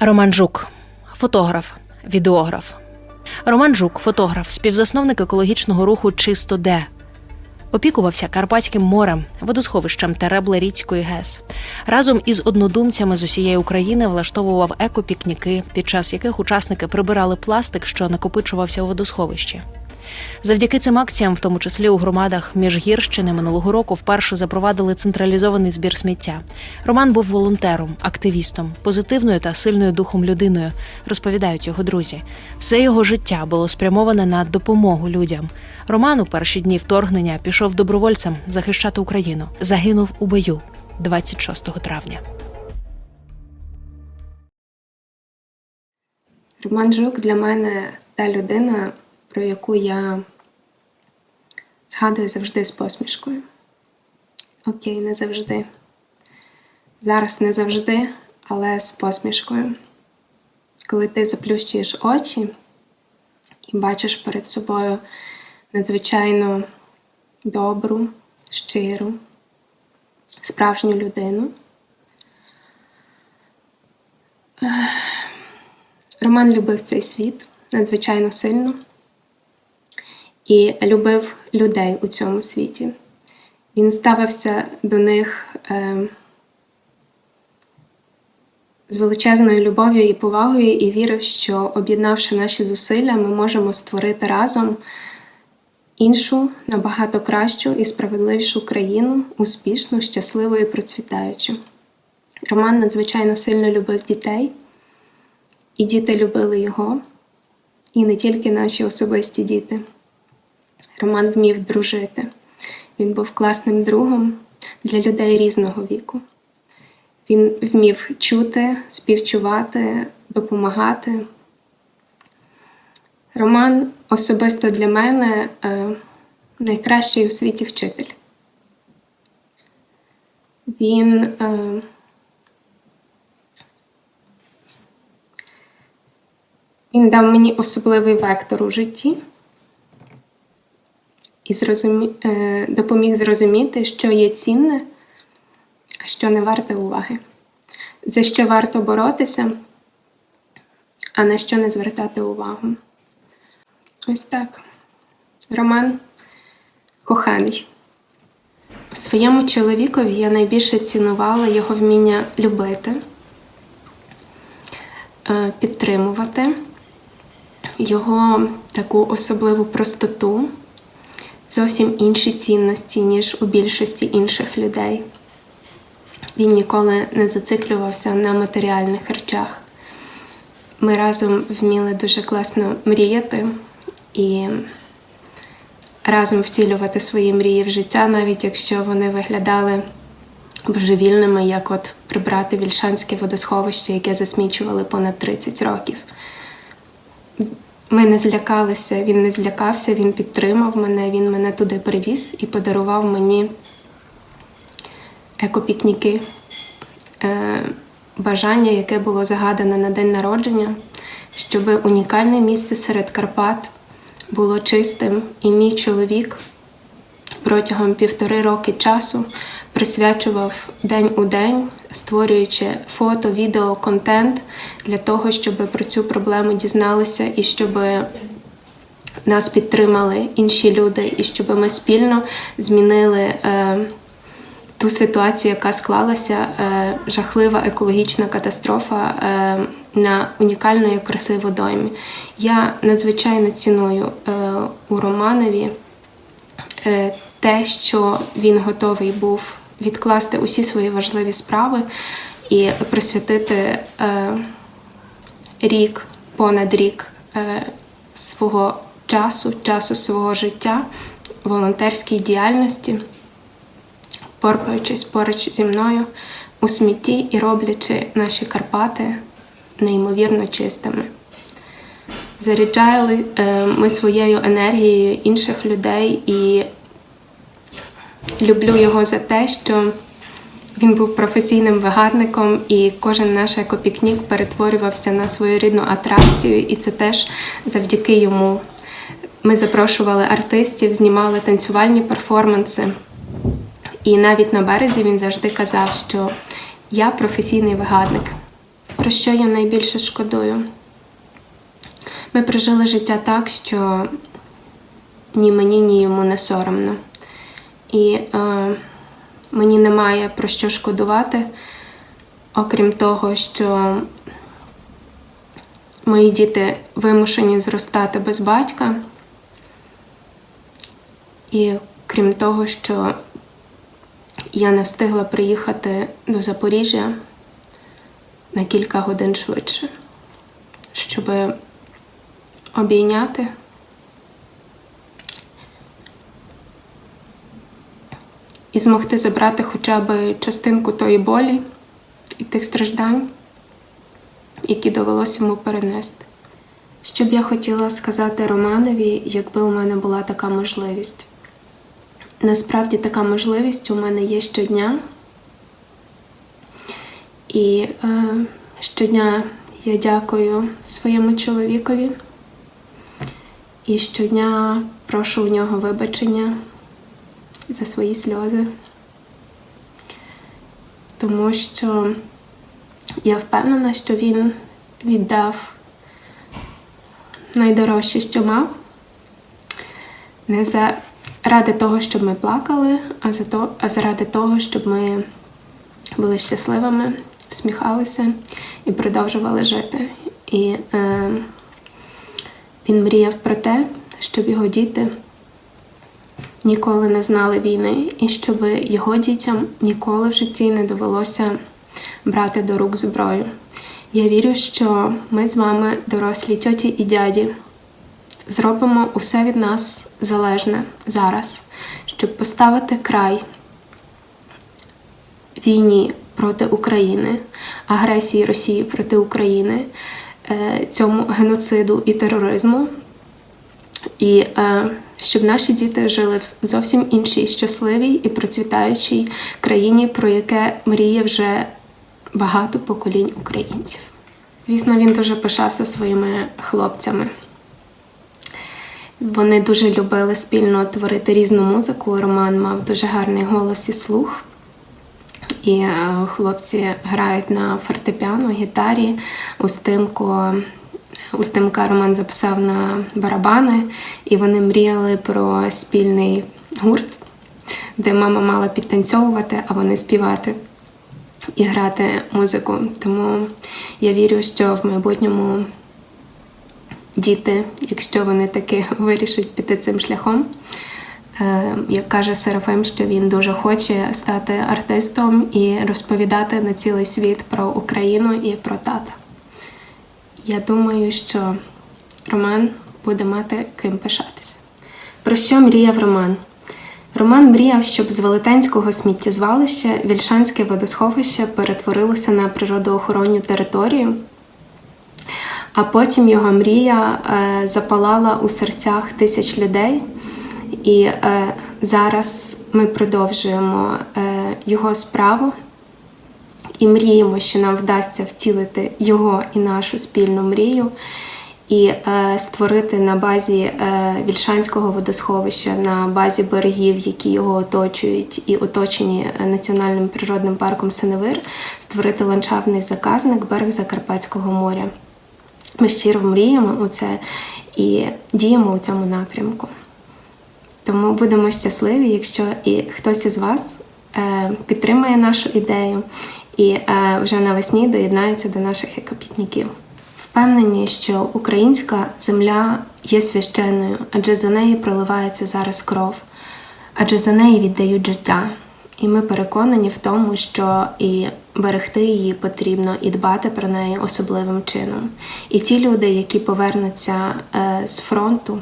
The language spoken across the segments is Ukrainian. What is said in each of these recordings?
Роман Жук, фотограф, відеограф. Роман Жук, фотограф, співзасновник екологічного руху Чисто Де. Опікувався Карпатським морем, водосховищем Теребле-Ріцької ГЕС. Разом із однодумцями з усієї України влаштовував екопікніки, під час яких учасники прибирали пластик, що накопичувався у водосховищі. Завдяки цим акціям, в тому числі у громадах Міжгірщини, минулого року вперше запровадили централізований збір сміття. Роман був волонтером, активістом, позитивною та сильною духом людиною, розповідають його друзі. Все його життя було спрямоване на допомогу людям. Роман у перші дні вторгнення пішов добровольцем захищати Україну. Загинув у бою 26 травня. Роман Жук для мене та людина, про яку я згадую завжди з посмішкою. Окей, не завжди. Зараз не завжди, але з посмішкою. Коли ти заплющуєш очі і бачиш перед собою надзвичайно добру, щиру, справжню людину. Роман любив цей світ надзвичайно сильно і любив людей у цьому світі. Він ставився до них е, з величезною любов'ю і повагою і вірив, що об'єднавши наші зусилля, ми можемо створити разом іншу, набагато кращу і справедливішу країну, успішну, щасливу і процвітаючу. Роман надзвичайно сильно любив дітей. І діти любили його, і не тільки наші особисті діти. Роман вмів дружити. Він був класним другом для людей різного віку. Він вмів чути, співчувати, допомагати. Роман особисто для мене е, найкращий у світі вчитель. Він е, Він дав мені особливий вектор у житті і зрозумі... е, допоміг зрозуміти, що є цінне, а що не варте уваги, за що варто боротися, а на що не звертати увагу. Ось так. Роман коханий. У своєму чоловікові я найбільше цінувала його вміння любити, е, підтримувати його таку особливу простоту, зовсім інші цінності, ніж у більшості інших людей. Він ніколи не зациклювався на матеріальних речах. Ми разом вміли дуже класно мріяти і разом втілювати свої мрії в життя, навіть якщо вони виглядали божевільними, як от прибрати вільшанське водосховище, яке засмічували понад 30 років. Ми не злякалися, він не злякався, він підтримав мене, він мене туди привіз і подарував мені екопікніки, е, бажання, яке було загадане на день народження, щоб унікальне місце серед Карпат було чистим, і мій чоловік протягом півтори роки часу присвячував день у день, створюючи фото, відео, контент для того, щоб про цю проблему дізналися і щоб нас підтримали інші люди, і щоб ми спільно змінили е, ту ситуацію, яка склалася, е, жахлива екологічна катастрофа е, на унікальної і краси водоймі. Я надзвичайно ціную е, у Романові е, те, що він готовий був відкласти усі свої важливі справи і присвятити е, рік, понад рік е, свого часу, часу свого життя волонтерській діяльності, порпаючись поруч зі мною у смітті і роблячи наші Карпати неймовірно чистими. Заряджали е, ми своєю енергією інших людей і люблю його за те, що він був професійним вигарником, і кожен наш екопікнік перетворювався на своєрідну атракцію, і це теж завдяки йому. Ми запрошували артистів, знімали танцювальні перформанси. І навіть на березі він завжди казав, що я професійний вигарник. Про що я найбільше шкодую? Ми прожили життя так, що ні мені, ні йому не соромно. І е, мені немає про що шкодувати, окрім того, що мої діти вимушені зростати без батька. І крім того, що я не встигла приїхати до Запоріжжя на кілька годин швидше, щоб обійняти і змогти забрати хоча б частинку тої болі і тих страждань, які довелося йому перенести. Що б я хотіла сказати Романові, якби у мене була така можливість. Насправді така можливість у мене є щодня. І е, щодня я дякую своєму чоловікові. І щодня прошу у нього вибачення за свої сльози. Тому що я впевнена, що він віддав найдорожче, що мав, не заради того, щоб ми плакали, а, за то, а заради того, щоб ми були щасливими, всміхалися і продовжували жити. І е, він мріяв про те, щоб його діти ніколи не знали війни, і щоб його дітям ніколи в житті не довелося брати до рук зброю. Я вірю, що ми з вами, дорослі тьоті і дяді, зробимо усе від нас залежне зараз, щоб поставити край війні проти України, агресії Росії проти України, е, цьому геноциду і тероризму. І е, щоб наші діти жили в зовсім іншій щасливій і процвітаючій країні, про яке мріє вже багато поколінь українців. Звісно, він дуже пишався своїми хлопцями. Вони дуже любили спільно творити різну музику. Роман мав дуже гарний голос і слух. І е, хлопці грають на фортепіано, гітарі, устимку. Устимка Роман записав на барабани, і вони мріяли про спільний гурт, де мама мала підтанцьовувати, а вони співати і грати музику. Тому я вірю, що в майбутньому діти, якщо вони таки вирішать піти цим шляхом, е, як каже Серафим, що він дуже хоче стати артистом і розповідати на цілий світ про Україну і про тата. Я думаю, що Роман буде мати ким пишатися. Про що мріяв Роман? Роман мріяв, щоб з велетенського сміттєзвалища Вільшанське водосховище перетворилося на природоохоронну територію, а потім його мрія е, запалала у серцях тисяч людей. І е, зараз ми продовжуємо е, його справу і мріємо, що нам вдасться втілити його і нашу спільну мрію, і е, створити на базі е, Вільшанського водосховища, на базі берегів, які його оточують, і оточені національним природним парком Синевир, створити ландшафтний заказник берег Закарпатського моря. Ми щиро мріємо у це і діємо у цьому напрямку. Тому будемо щасливі, якщо і хтось із вас е, підтримає нашу ідею і е, вже навесні доєднається до наших екопітників. Впевнені, що українська земля є священною, адже за неї проливається зараз кров, адже за неї віддають життя. І ми переконані в тому, що і берегти її потрібно, і дбати про неї особливим чином. І ті люди, які повернуться е, з фронту,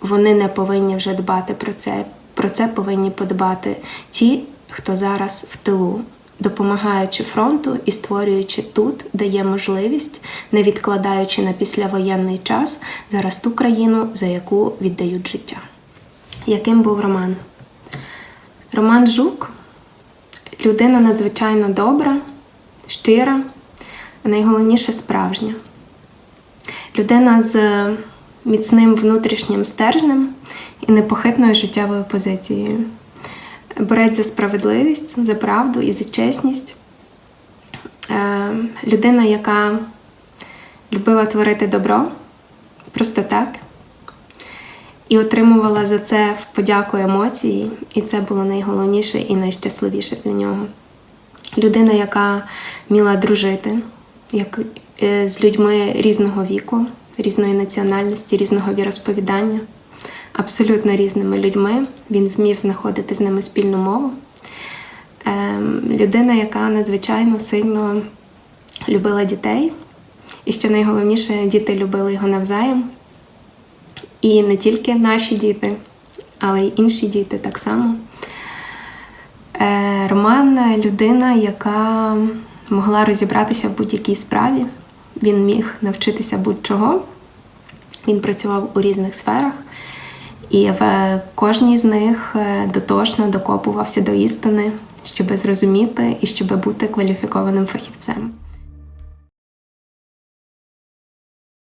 вони не повинні вже дбати про це. Про це повинні подбати ті, хто зараз в тилу, допомагаючи фронту і створюючи тут, де є можливість, не відкладаючи на післявоєнний час зараз ту країну, за яку віддають життя. Яким був Роман? Роман Жук людина надзвичайно добра, щира, а найголовніше справжня. Людина з міцним внутрішнім стержнем і непохитною життєвою позицією. Борець за справедливість, за правду і за чесність. Е, людина, яка любила творити добро просто так, і отримувала за це в подяку емоції, і це було найголовніше і найщасливіше для нього. Людина, яка вміла дружити як, е, з людьми різного віку, різної національності, різного віросповідання, абсолютно різними людьми. Він вмів знаходити з ними спільну мову. Ем, людина, яка надзвичайно сильно любила дітей, і що найголовніше, діти любили його навзаєм. І не тільки наші діти, але й інші діти так само. Е, Роман людина, яка могла розібратися в будь-якій справі. Він міг навчитися будь-чого. Він працював у різних сферах, і в кожній з них е, дотошно докопувався до істини, щоби зрозуміти і щоб бути кваліфікованим фахівцем.